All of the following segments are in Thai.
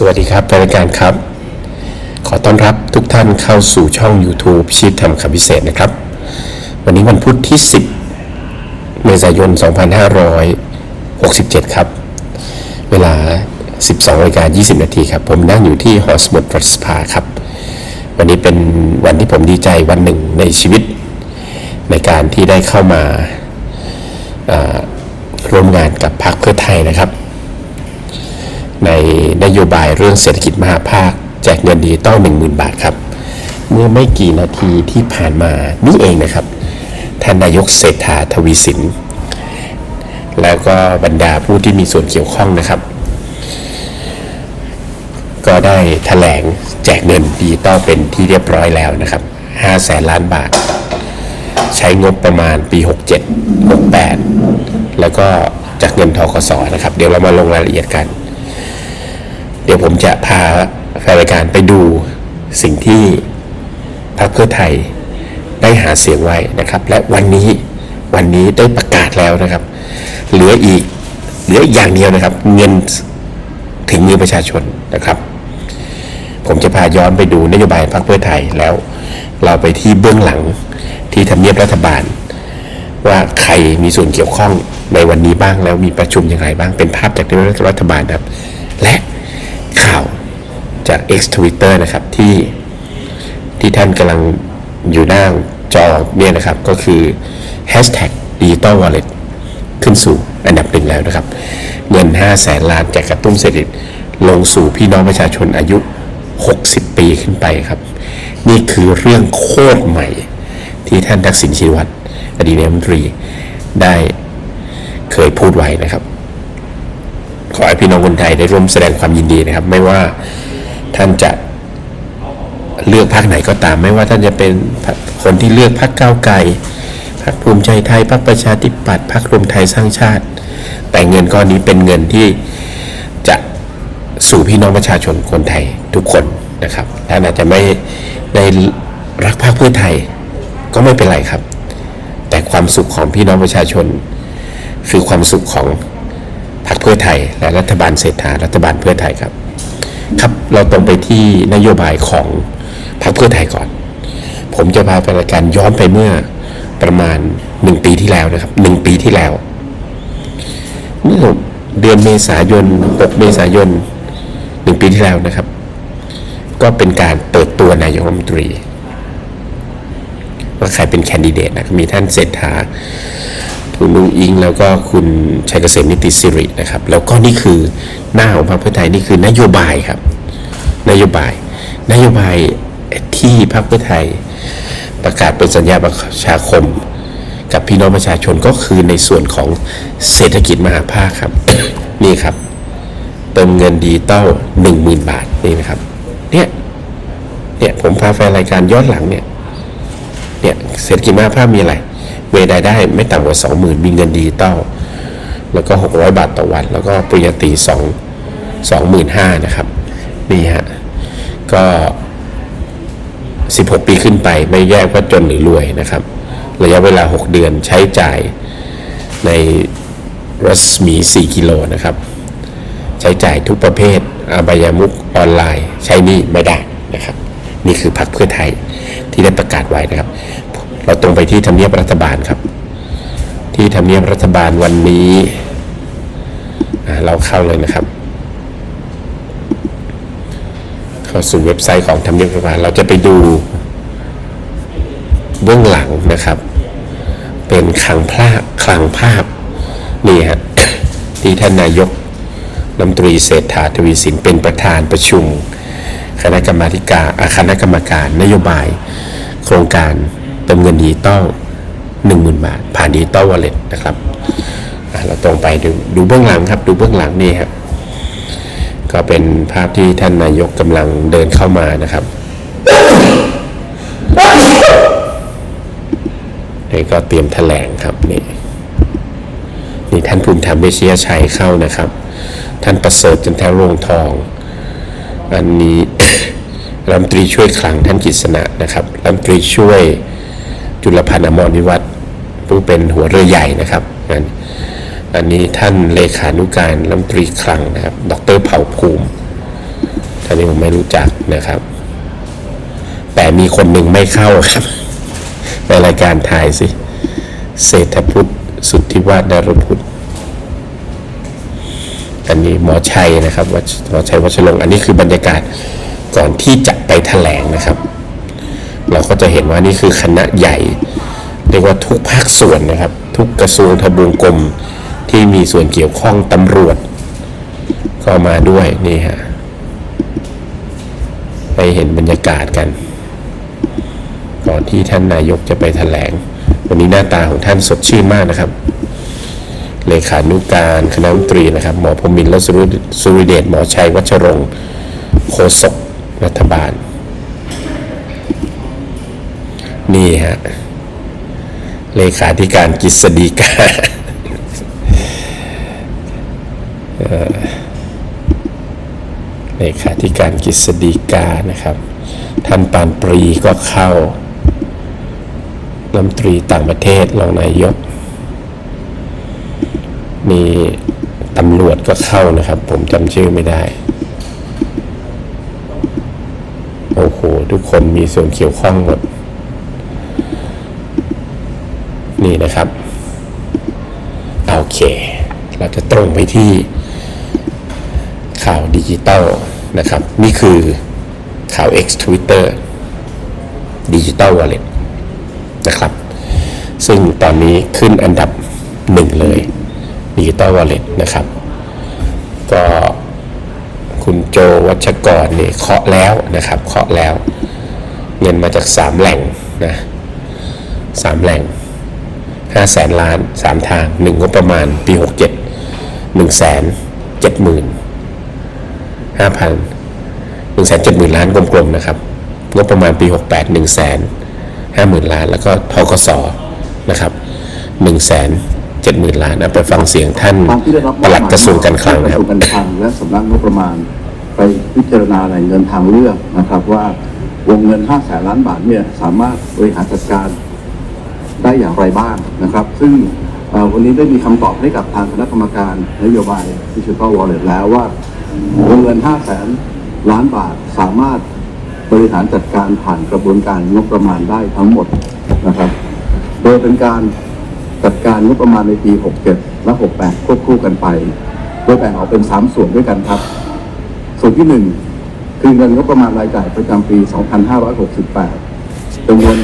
สวัสดีครับรายการครับ ขอต้อนรับทุกท่านเข้าสู่ช่อง YouTube ชีพทำคำพิเศษนะครับ วันนี้วันพุธที่ 10 เมษายน 2567 ครับ เวลา 12นาฬิกา20 นาทีครับ ผมนั่งอยู่ที่หอสมุดรัฐสภาครับ วันนี้เป็นวันที่ผมดีใจวันหนึ่งในชีวิต ในการที่ได้เข้ามาาร่วมงานกับพรรคเพื่อไทยนะครับ ในนโยบายเรื่องเศรษฐกิจมหาภาค แจกเงินดิจิตอล10,000 บาทครับ เมื่อไม่กี่นาทีที่ผ่านมานี่เองนะครับ ท่านนายกเศรษฐาทวีสิน แล้วก็บรรดาผู้ที่มีส่วนเกี่ยวข้องนะครับ ก็ได้แถลงแจกเงินดิจิตอลเป็นที่เรียบร้อยแล้วนะครับ5แสนล้านบาท ใช้งบประมาณปี 67 68 แล้วก็จากเงินทกสนะครับ เดี๋ยวเรามาลงรายละเอียดกัน เดี๋ยวผมจะพาแฟนรายการไปดูสิ่งที่พรรคเพื่อไทยได้หาเสียงไว้นะครับ และวันนี้วันนี้ได้ประกาศแล้วนะครับ เหลืออีกเหลืออีกอย่างเดียวนะครับ เงินถึงมือประชาชนนะครับ ผมจะพาย้อนไปดูนโยบายพรรคเพื่อไทยแล้ว เราไปที่เบื้องหลังที่ทำเนียบรัฐบาล ว่าใครมีส่วนเกี่ยวข้องในวันนี้บ้างแล้วมีประชุมอย่างไรบ้างเป็นภาพจากทำเนียบรัฐบาลครับ และ ข่าวจาก X Twitter นะครับที่ที่ท่านกำลังอยู่หน้าจอเนี่ยนะครับก็คือ Hashtag Digital Wallet ขึ้นสู่อันดับหนึ่งแล้วนะครับ เงิน5แสนล้านจากกระตุ้นเศรษฐกิจลงสู่พี่น้องประชาชนอายุ 60 ปีขึ้นไปครับ นี่คือเรื่องโคตรใหม่ ที่ท่านทักษิณชินวัตรอดีตนายกรัฐมนตรีได้เคยพูดไว้นะครับ ขอให้พี่น้องคนไทยได้ร่วมแสดงความยินดีนะครับ ไม่ว่าท่านจะเลือกพรรคไหนก็ตาม ไม่ว่าท่านจะเป็นคนที่เลือกพรรคก้าวไกลพรรคภูมิใจไทยพรรคประชาธิปัตย์พรรครวมไทยสร้างชาติ แต่เงินก้อนนี้เป็นเงินที่จะสู่พี่น้องประชาชนคนไทยทุกคนนะครับท่านอาจจะไม่ได้รักพรรคเพื่อไทยก็ไม่เป็นไรครับ แต่ความสุขของพี่น้องประชาชน คือความสุขของ พรรคเพื่อไทย และรัฐบาลเศรษฐารัฐบาลเพื่อไทยครับ ครับเราตรงไปที่นโยบายของพรรคเพื่อไทยก่อน ผมจะพาไปรายการย้อนไปเมื่อประมาณหนึ่งปีที่แล้วนะครับหนึ่งปีที่แล้วเมื่อเดือนเมษายน6เมษายนหนึ่งปีที่แล้วนะครับ ก็เป็นการเปิดตัวนายกรัฐมนตรีว่าใครเป็นแคนดิเดตนะมีท่านเศรษฐา คุณลุงอิงแล้วก็คุณชัยเกษมนิติสิรินะครับ แล้วก็นี่คือหน้าของพรรคเพื่อไทยนี่คือนโยบายครับ นโยบาย นโยบายที่พรรคเพื่อไทย ประกาศเป็นสัญญาประชาคม กับพี่น้องประชาชนก็คือในส่วนของเศรษฐกิจมหาภาคครับ นี่ครับ เติมเงินดิจิตอลหนึ่งหมื่นบาทนี่นะครับ เนี่ยเนี่ยผมพาแฟนรายการย้อนหลังเนี่ยเนี่ยเศรษฐกิจมหาภาคมีอะไร เวรายได้ไม่ต่ำกว่า 20,000 มีเงินดิจิตอลแล้วก็ 600 บาทต่อวัน แล้วก็ปริญญาตรี2 25,000นะครับนี่ฮะก็ 16 ปีขึ้นไปไม่แยกว่าจนหรือรวยนะครับ ระยะเวลา 6 เดือนใช้จ่ายในรัศมี 4 กิโลนะครับ ใช้จ่ายทุกประเภทอบายามุกออนไลน์ ใช้นี่ไม่ได้นะครับ นี่คือพรรคเพื่อไทยที่ได้ประกาศไว้นะครับ เราตรงไปที่ทำเนียบรัฐบาลครับ ที่ทำเนียบรัฐบาลวันนี้เราเข้าเลยนะครับ เข้าสู่เว็บไซต์ของทำเนียบรัฐบาลเราจะไปดูเบื้องหลังนะครับ เป็นคลังภาพคลังภาพนี่ฮะที่ท่านนายกรัฐมนตรีเศรษฐาทวีสินเป็นประธานประชุม คณะกรรมาการอ่าคณะกรรมการนโยบาย โครงการ เติมเงินดิจิตอลหนึ่งหมื่นบาท ผ่านดิจิตอลวอลเล็ตนะครับเราตรงไปดูดูเบื้องหลังครับ ดูเบื้องหลังนี่ครับก็เป็นภาพที่ท่านนายกกำลังเดินเข้ามานะครับนี่ก็เตรียมแถลงครับนี่นี่ท่านภูมิธรรมเวชยชัยเข้านะครับ ท่านประเสริฐจันทรงทอง อันนี้รัฐมนตรีช่วยคลังท่านกิษณะนะครับรัฐมนตรีช่วย จุลพันธ์อมรวิวัฒน์ผู้เป็นหัวเรือใหญ่นะครับอันอันนี้ท่านเลขานุการรัฐมนตรีคลังนะครับ ดรเผ่าภูมิท่านนี้ผมไม่รู้จักนะครับ แต่มีคนหนึ่งไม่เข้าครับ ในรายการทายสิ เศรษฐพุทธสุทธิวาฒดารพุทธอันนี้หมอชัยนะครับหมอชัยวัชรงอันนี้คือบรรยากาศก่อนที่จะไปแถลงนะครับ เราก็จะเห็นว่านี่คือคณะใหญ่เรียกว่าทุกภาคส่วนนะครับ ทุกกระทรวงทบวงกรมที่มีส่วนเกี่ยวข้องตำรวจ ก็มาด้วยนี่ฮะไปเห็นบรรยากาศกัน ก่อนที่ท่านนายกจะไปแถลง วันนี้หน้าตาของท่านสดชื่นมากนะครับ เลขานุการคณะรัฐมนตรีนะครับ หมอพรมินทร์และสุริสุริเดชหมอชัยวัชรงค์โฆษกรัฐบาล นี่ฮะ เลขาธิการกฤษฎีกาเลขาธิการกฤษฎีกานะครับ ท่านปานปรีก็เข้ารัฐมนตรีต่างประเทศรองนายก มีตำรวจก็เข้านะครับ ผมจำชื่อไม่ได้ โอ้โห ทุกคนมีส่วนเกี่ยวข้องหมด นี่นะครับโอเค เราจะตรงไปที่ข่าวดิจิตอลนะครับ นี่คือข่าว X Twitter Digital Wallet นะครับ ซึ่งตอนนี้ขึ้นอันดับหนึ่งเลย Digital Wallet นะครับ ก็คุณโจวัชกรเนี่ยเคาะแล้วนะครับ เคาะแล้ว เงินมาจาก 3 แหล่งนะสามแหล่ง 5แสนล้านสามทางหนึ่งงบประมาณปี 67 1แสน7หมื่น5พัน1แสน7หมื่นล้านกลมๆนะครับ งบประมาณปี 68 1แสน5หมื่นล้าน แล้วก็ทกสนะครับ1แสน7หมื่นล้านเอาไปฟังเสียงท่านตามที่ได้รับปลัดกระทรวงการคลังนะครับกระทรวงการคลังและสำนักงบประมาณไปพิจารณาแหล่งเงินทางเลือกนะครับว่าวงเงิน5แสนล้านบาทเนี่ยสามารถบริหารจัดการ ได้อย่างไรบ้างนะครับ ซึ่งวันนี้ได้มีคำตอบให้กับทางคณะกรรมการนโยบายดิจิทัลวอลเล็ตแล้วว่าวงเงิน5แสนล้านบาทสามารถบริหารจัดการผ่านกระบวนการงบประมาณได้ทั้งหมดนะครับ โดยเป็นการจัดการงบประมาณในปี 67 และ 68 ควบคู่กันไป โดยแบ่งออกเป็น 3 ส่วนด้วยกันครับ ส่วนที่ 1 คือเงินงบประมาณรายจ่ายประจำปี 2568 จำนวน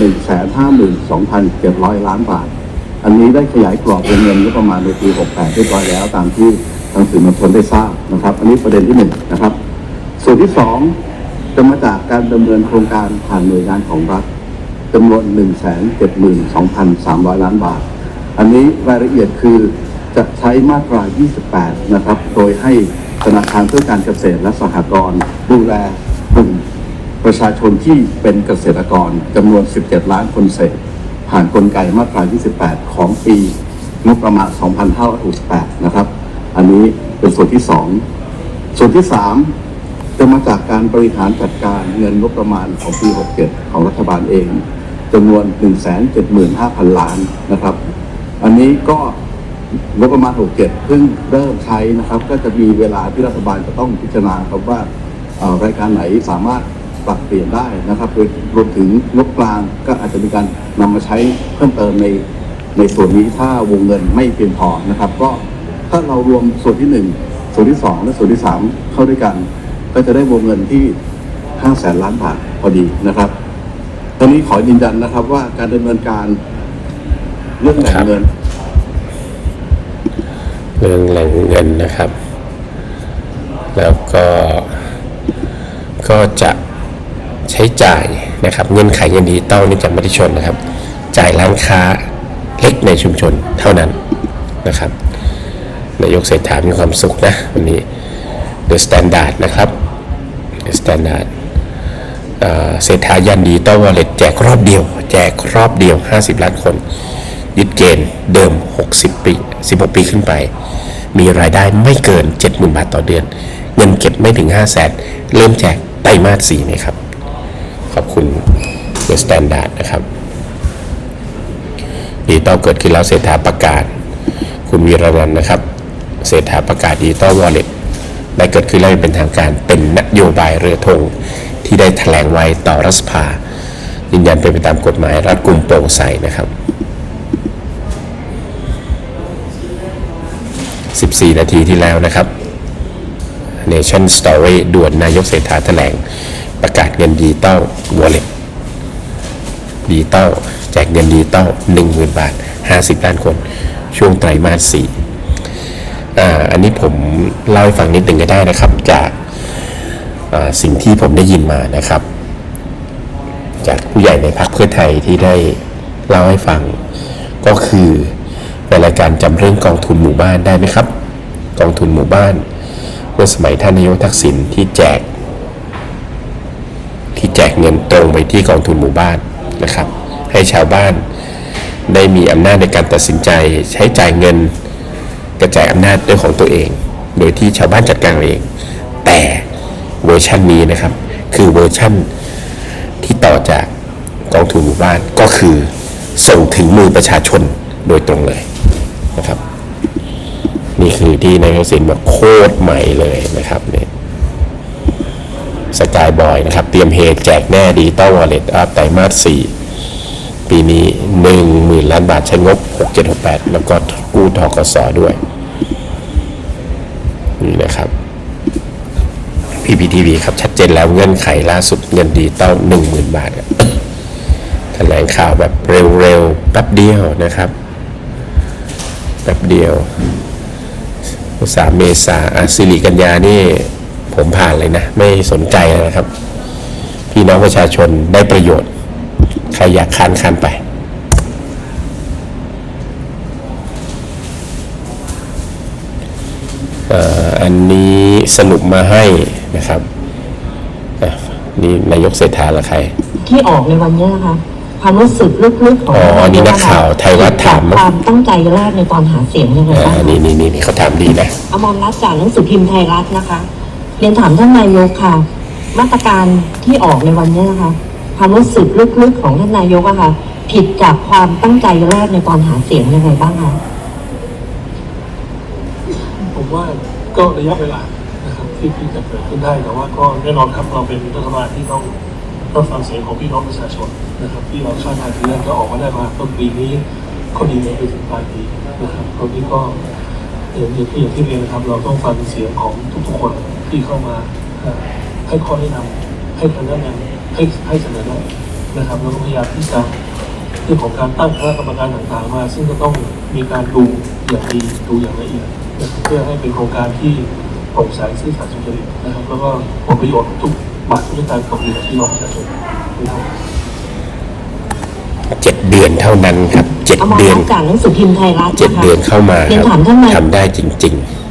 152,700 ล้านบาท อันนี้ได้ขยายกรอบวงเงินงบประมาณในปี 68เรียบร้อยแล้วตามที่ทางสื่อมวลชนได้ทราบนะครับ อันนี้ประเด็นที่ 1 นะครับ ส่วนที่ 2 จะมาจากการดำเนินโครงการผ่านหน่วยงานของรัฐจำนวน 172,300 ล้านบาท อันนี้รายละเอียดคือจะใช้มาตรา 28 นะครับ โดยให้ธนาคารเพื่อการเกษตรและสหกรณ์ดูแล ประชาชนที่เป็นเกษตรกรจำนวน 17 ล้านคนเศษ ผ่านกลไกมาตรา 28 ของปีงบประมาณ 2568 นะครับ อันนี้เป็นส่วนที่ 2 ส่วนที่ 3 จะมาจากการบริหารจัดการเงินงบประมาณของปี 67 ของรัฐบาลเองจำนวน 175,000 ล้านนะครับ อันนี้ก็งบประมาณ 67 เพิ่งเริ่มใช้นะครับ ก็จะมีเวลาที่รัฐบาลจะต้องพิจารณาครับว่ารายการไหนสามารถ ปรับเปลี่ยนได้นะครับโดยรวมถึงงบกลางก็อาจจะมีการนำมาใช้เพิ่มเติมในในส่วนนี้ถ้าวงเงินไม่เพียงพอนะครับ ก็ถ้าเรารวมส่วนที่หนึ่งส่วนที่สองและส่วนที่สามเข้าด้วยกัน ก็จะได้วงเงินที่5แสนล้านบาทพอดีนะครับ ตอนนี้ขอยืนยันนะครับว่าการดำเนินการเรื่องแหล่งเงิน เรื่องแหล่งเงินนะครับ แล้วก็ก็จะ ใช้จ่ายนะครับเงินไขเงินดิจิตอลนี่จะไม่ได้ชนนะครับ จ่ายร้านค้าเล็กในชุมชนเท่านั้นนะครับนายกเศรษฐามีความสุขนะวันนี้ The Standard นะครับ The Standard เศรษฐายันดีต้อวอลเล็ตแจกรอบเดียว แจกรอบเดียว 50 ล้านคนยึดเกณฑ์เดิม 60 ปี 16 ปีขึ้นไป มีรายได้ไม่เกิน 70,000 บาทต่อเดือน เงินเก็บไม่ถึง 5 0 0แสนเริ่มแจกไตรมาส4นะครับ ขอบคุณเดอะสแตนดาร์ดนะครับดิจิตอลเกิดขึ้นแล้วเศรษฐาประกาศ คุณวีรนันนะครับ เศรษฐาประกาศดิจิตอลวอลเล็ตได้เกิดขึ้นแล้วเป็นทางการเป็นนโยบายเรือธงที่ได้แถลงไว้ต่อรัฐสภายืนยันเป็นไปตามกฎหมายรัฐกลุ่มโปร่งใสนะครับ 14 นาทีที่แล้วนะครับ Nation Story ด่วนนายกเศรษฐาแถลง ประกาศเงินดิจิตอล Wallet ดิจิตอลแจกเงินดิจิตอล10,000บาท50ล้านคน ช่วงไตรมาส4อ่าอันนี้ผมเล่าให้ฟังนิดหนึ่งก็ได้นะครับจากสิ่งที่ผมได้ยินมานะครับ จากผู้ใหญ่ในพรรคเพื่อไทยที่ได้เล่าให้ฟัง ก็คือในรายการจำเรื่องกองทุนหมู่บ้านได้ไหมครับ กองทุนหมู่บ้านเมื่อสมัยท่านนายกทักษิณที่แจก เงินตรงไปที่กองทุนหมู่บ้านนะครับ ให้ชาวบ้านได้มีอำนาจในการตัดสินใจใช้จ่ายเงินกระจายอำนาจด้วยของตัวเอง โดยที่ชาวบ้านจัดการเอง แต่เวอร์ชันนี้นะครับ คือเวอร์ชันที่ต่อจากกองทุนหมู่บ้านก็คือส่งถึงมือประชาชนโดยตรงเลยนะครับ นี่คือที่นายกสินบอกโคตรใหม่เลยนะครับเนี่ย สกายบอยนะครับ เตรียมเฮแจกแน่ดีต้าวอลเล็ตอัพไตรมาสสี่ปีนี้หนึ่งหมื่นล้านบาทใช้งบหกเจ็ดหกแปดแล้วก็กู้ทกสด้วย นี่นะครับ PPTV ครับ ชัดเจนแล้วเงื่อนไขล่าสุดเงินดิจิตอลหนึ่งหมื่นบาทครับแถลงข่าวแบบเร็วๆแป๊บเดียวนะครับแป๊บเดียวสามเมษาอาสิริกัญญานี่ ผมผ่านเลยนะ ไม่สนใจเลยนะครับ พี่น้องประชาชนได้ประโยชน์ ใครอยากค้านค้านไปเอ่ออันนี้สรุปมาให้นะครับอะนี่นายกเศรษฐาละใคร ที่ออกในวันนี้นะคะความรู้สึกลึกๆของอ๋อนี่นักข่าวไทยรัฐถามความตั้งใจแรกในตอนหาเสียงยังไงอ่าบ้างนี่นี่นี่นี่เขาถามดีนะอมรรัตน์จากหนังสือพิมพ์ไทยรัฐนะคะ เรียนถามท่านนายกค่ะ มาตรการที่ออกในวันนี้นะคะความรู้สึกลึกๆของท่านนายกอะค่ะ ผิดจากความตั้งใจแรกในตอนหาเสียงยังไงบ้างคะผมว่าก็ระยะเวลานะครับที่ที่จะเกิดขึ้นได้แต่ว่าก็แน่นอนครับเราเป็นรัฐบาลที่ต้องรับฟังเสียงของพี่น้องประชาชนนะครับที่เราคาดหมายทีแรกก็ออกมาได้มาต้นปีนี้ก็ดีเลยไปถึงปลายปีนะครับตอนนี้ก็อย่างที่อย่างที่เรียนนะครับ เราต้องฟังเสียงของทุกๆคน ที่เข้ามาเอ่อให้ข้อแนะนำให้คำแนะนำให้ให้เสนอแนะนะครับแล้วก็พยายามที่จะเรื่องของการตั้งคณะกรรมการต่างๆมา ซึ่งก็ต้องมีการดูอย่างดีดูอย่างละเอียดนะครับเพื่อให้เป็นโครงการที่โปร่งใสซื่อสัตย์สุจริตนะครับแล้วก็ผลประโยชน์ทุกบาททุกสตางค์ตกอยู่กับพี่น้องประชาชนนะครับเจ็ดเดือนเท่านั้นครับเจ็ดอมรเดือนรัตน์จากหนังสือพิมพ์ไทยรัฐเจ็ดนะคะเดือนเข้ามาเรียนครัถามท่านนายทำได้จริง ๆ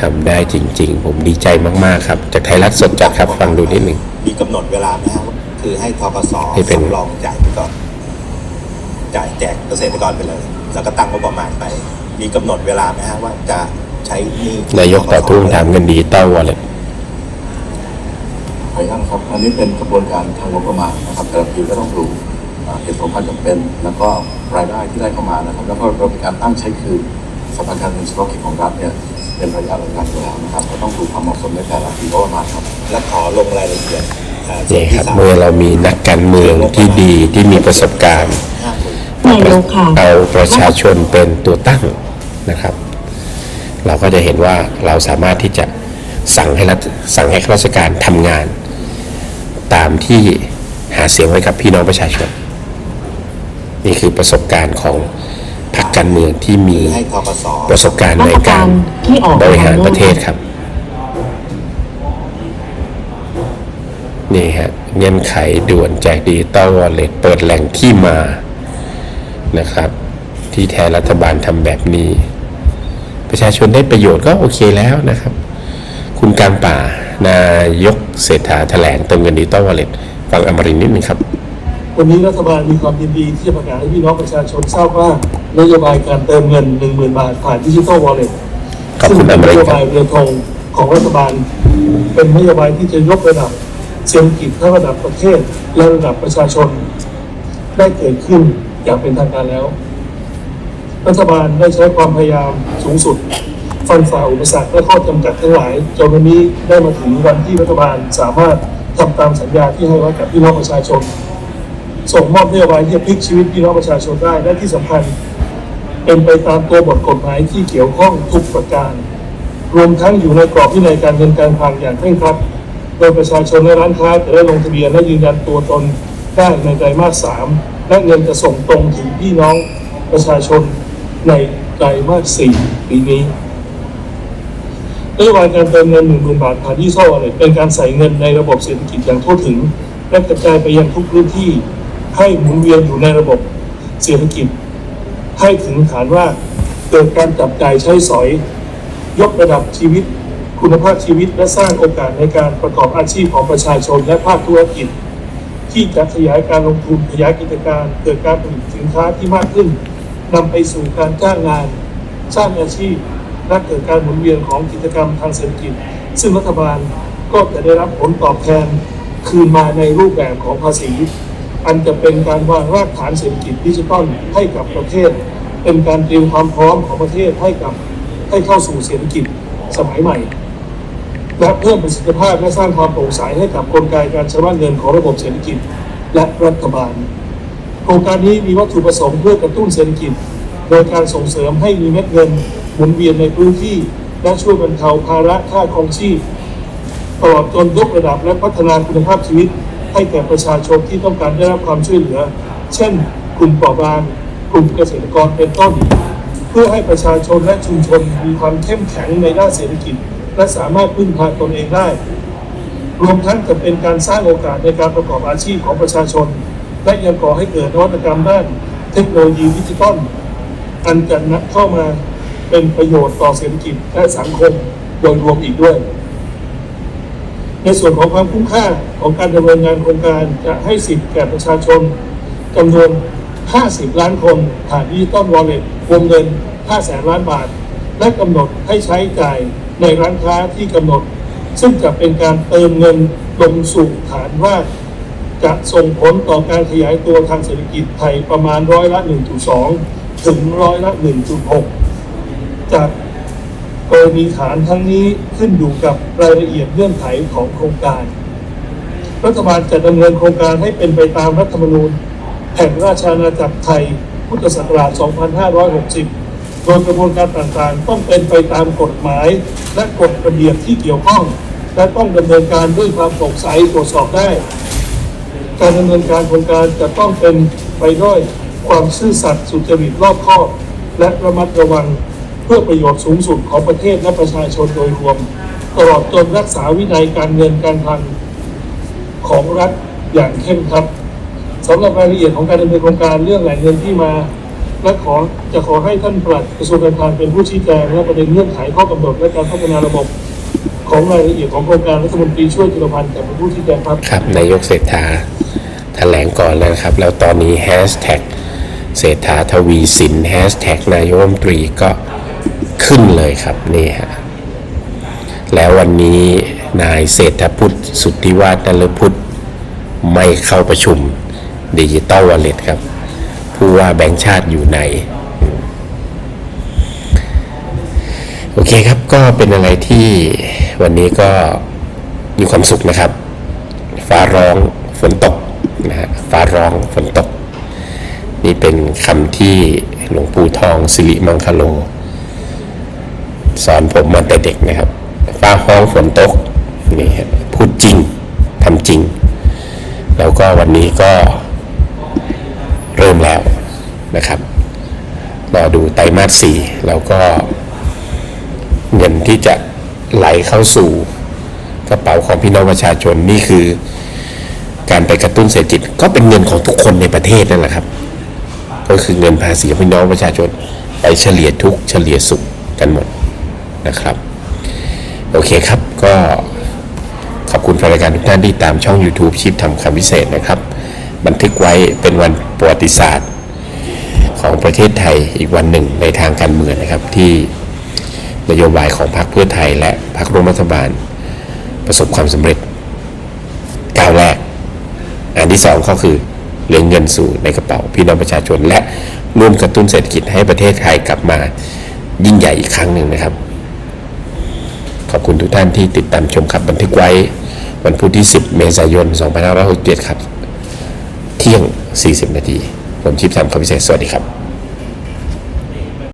ทำได้จริง ๆ ผมดีใจมาก ๆ ครับ จากไทยรัฐสดจัดครับ ฟังดูนิดหนึ่งมีกำหนดเวลาไหมครับคือให้ทกสให้เป็นสำรองจ่ายไปก่อนจ่ายแจกเกษตรกรไปเลย แล้วก็ตั้งงบประมาณไป มีกำหนดเวลาไหมฮะว่าจะใช้หนี้นายกต่อทุ่งถามเงินดิจิตอลวอลเล็ตขออนุญาตนะครับ อันนี้เป็นกระบวนการทางงบประมาณนะครับแต่ละปีก็ต้องดูอ่าเหตุผลความจำเป็น แล้วก็รายได้ที่ได้เข้ามานะครับ แล้วก็เรามีการตั้งใช้คืน สำนักงานเงินเฉพาะกิจของรัฐเนี่ยเป็นระยะระยะอยู่แล้วนะครับก็ต้องดูความเหมาะสมในแต่ละปีงบประมาณครับ และขอลงรายละเอียดอ่าส่วนี่นคที่รับสามเมื่อเรามีนักการเมืองที่ดีที่มีประสบการณ์ห้าหมื่นนายกค่ะเอาประชาชนเป็นตัวตั้งนะครับ เราก็จะเห็นว่าเราสามารถที่จะสั่งให้รัฐสั่งให้ข้าราชการทำงาน ตามที่หาเสียงไว้กับพี่น้องประชาชน นี่คือประสบการณ์ของ พรรคการเมืองที่มีประสบการณ์ในการบริหารประเทศครับนี่ฮะเงื่อนไขด่วนแจกดิจิตอลวอลเล็ตเปิดแหล่งที่มานะครับ ที่แทนรัฐบาลทำแบบนี้ ประชาชนได้ประโยชน์ก็โอเคแล้วนะครับ คุณการป่านายกเศรษฐาแถลงเติมเงินดิจิตอลวอลเล็ตฟังอมรินทร์นิดหนึ่งครับ วันนี้รัฐบาลมีความยินดีที่จะประกาศให้พี่น้องประชาชนทราบว่า นโยบายการเติมเงิน 1 0,000 บาทผ่านดิจิทัลวอลเล็ตขอบคุณซึ่งเป็นอมรินนโยทร์ครับ บายเรือธงของรัฐบาล เป็นนโยบายที่จะยกระดับเศรษฐกิจทั้งระดับประเทศและระดับประชาชน ได้เกิดขึ้นอย่างเป็นทางการแล้ว รัฐบาลได้ใช้ความพยายามสูงสุด ฟันฝ่าอุปสรรคและข้อจำกัดทั้งหลายจนวันนี้ได้มาถึงวันที่รัฐบาลสามารถทำตามสัญญาที่ให้ไว้กับพี่น้องประชาชน ส่งมอบนโยบายที่จะพลิกชีวิตพี่น้องประชาชนได้และที่สำคัญ เป็นไปตามตัวบทกฎหมายที่เกี่ยวข้องทุกประการ รวมทั้งอยู่ในกรอบวินัยการเงินการคลังอย่างเคร่งครัดโดยประชาชนและร้านค้าจะได้ลงทะเบียนและยืนยันตัวตนได้ในไตรมาสสามและเงินจะส่งตรงถึงพี่น้องประชาชนในไตรมาสสี่ปีนี้นโยบายการเติมเงินหนึ่งหมื่นบาทผ่านที่โซ่อะไรเป็นการใส่เงินในระบบเศรษฐกิจอย่างทั่วถึง และกระจายไปยังทุกพื้นที่ให้หมุนเวียนอยู่ในระบบเศรษฐกิจ ให้ถึงฐานว่าเกิดการจับจ่ายใช้สอย ยกระดับชีวิต คุณภาพชีวิตและสร้างโอกาสในการประกอบอาชีพของประชาชนและภาคธุรกิจ ที่จะขยายการลงทุนขยายกิจการ เกิดการผลิตสินค้าที่มากขึ้นนำไปสู่การจ้างงาน สร้างอาชีพและเกิดการหมุนเวียนของกิจกรรมทางเศรษฐกิจ ซึ่งรัฐบาลก็จะได้รับผลตอบแทนคืนมาในรูปแบบของภาษี อันจะเป็นการวางรากฐานเศรษฐกิจดิจิทัลให้กับประเทศ เป็นการเตรียมความพร้อมของประเทศให้กับให้เข้าสู่เศรษฐกิจสมัยใหม่ และเพิ่มประสิทธิภาพและสร้างความโปร่งใสให้กับกลไกการชำระเงินของระบบเศรษฐกิจและรัฐบาล โครงการนี้มีวัตถุประสงค์เพื่อกระตุ้นเศรษฐกิจ โดยการส่งเสริมให้มีเม็ดเงินหมุนเวียนในพื้นที่ และช่วยบรรเทาภาระค่าครองชีพตลอดจนยกระดับและพัฒนาคุณภาพชีวิต ให้แก่ประชาชนที่ต้องการได้รับความช่วยเหลือ เช่น กลุ่มเปราะบาง กลุ่มเกษตรกรเป็นต้น เพื่อให้ประชาชนและชุมชนมีความเข้มแข็งในด้านเศรษฐกิจ และสามารถพึ่งพาตนเองได้ รวมทั้งจะเป็นการสร้างโอกาสในการประกอบอาชีพของประชาชน และยังก่อให้เกิดนวัตกรรมด้านเทคโนโลยีดิจิทัลอันจะนำเข้ามาเป็นประโยชน์ต่อเศรษฐกิจและสังคมโดยรวมอีกด้วย ในส่วนของความคุ้มค่าของการดำเนินงานโครงการจะให้สิทธิ์แก่ประชาชนจำนวน 50 ล้านคนผ่านดิจิตอลวอลเล็ตวงเงิน 5 แสนล้านบาท และกำหนดให้ใช้จ่ายในร้านค้าที่กำหนด ซึ่งจะเป็นการเติมเงินลงสู่ฐานว่าจะส่งผลต่อการขยายตัวทางเศรษฐกิจไทยประมาณร้อยละ 1.2 ถึงร้อยละ 1.6 จากกรณีฐานทั้งนี้ขึ้นอยู่กับรายละเอียดเงื่อนไขของโครงการ รัฐบาลจะดำเนินโครงการให้เป็นไปตามรัฐธรรมนูญ แห่งราชอาณาจักรไทย พุทธศักราช 2560 โดยกระบวนการต่างๆ ต้องเป็นไปตามกฎหมาย และกฎระเบียบที่เกี่ยวข้อง และต้องดำเนินการด้วยความโปร่งใสตรวจสอบได้ การดำเนินการโครงการจะต้องเป็นไปด้วยความซื่อสัตย์สุจริตรอบคอบ และระมัดระวังเพื่อประโยชน์สูงสุดของประเทศและประชาชนโดยรวม ตลอดจนรักษาวินัยการเงินการคลังของรัฐอย่างเข้มขัด สำหรับรายละเอียดของการดำเนินโครงการเรื่องแหล่งเงินที่มา และขอจะขอให้ท่านปลัดกระทรวงการคลังเป็นผู้ชี้แจงและประเด็นเงื่อนไขข้อกำหนดและการพัฒนาระบบของรายละเอียดของโครงการรัฐมนตรีช่วยจุลพันธ์จะเป็นผู้ชี้แจงครับครับนายกเศรษฐาแถลงก่อนแล้วนะครับ แล้วตอนนี้แฮชแท็กเศรษฐาทวีสินแฮชแท็กนายกรัฐมนตรีก็ขึ้นเลยครับนี่ฮะแล้ววันนี้นายเศรษฐพุทธสุทธิวาฒนฤพุทธไม่เข้าประชุม ดิจิตอลวอลเล็ตครับ ผู้ว่าแบงค์ชาติอยู่ไหนโอเคครับก็เป็นอะไรที่วันนี้ก็มีความสุขนะครับ ฟ้าร้องฝนตกนะฮะฟ้าร้องฝนตก นี่เป็นคำที่หลวงปู่ทองสิริมังคโล สอนผมมาแต่เด็กนะครับ ฟ้าห้องฝนตกนี่พูดจริงทำจริง แล้วก็วันนี้ก็ เริ่มแล้วนะครับรอดูไตรมาสสี่แล้วก็เงินที่จะไหลเข้าสู่กระเป๋าของพี่น้องประชาชนนี่คือ การไปกระตุ้นเศรษฐกิจก็เป็นเงินของทุกคนในประเทศนั่นแหละครับ ก็คือเงินภาษีของพี่น้องประชาชนไปเฉลี่ยทุกเฉลี่ยสุขกันหมดนะครับ โอเคครับก็ขอบคุณแฟนรายการทุกท่านที่ตามช่อง YouTube ชิปทำคำพิเศษนะครับ บันทึกไว้เป็นวันประวัติศาสตร์ของประเทศไทยอีกวันหนึ่งในทางการเมืองนะครับที่นโยบายของพรรคเพื่อไทย และพรรคร่วมรัฐบาล ประสบความสำเร็จก้าวแรก อันที่สองก็คือเลี้ยงเงินสู่ในกระเป๋าพี่น้องประชาชน และร่วมกระตุ้นเศรษฐกิจให้ประเทศไทยกลับมายิ่งใหญ่อีกครั้งหนึ่งนะครับ ขอบคุณทุกท่านที่ติดตามชมครับบันทึกไว้วันพุธที่ 10 เมษายน 2567 ครับ ที่ยง 40 นาที ผมชิปทำคำพิเศษ สวัสดีครับ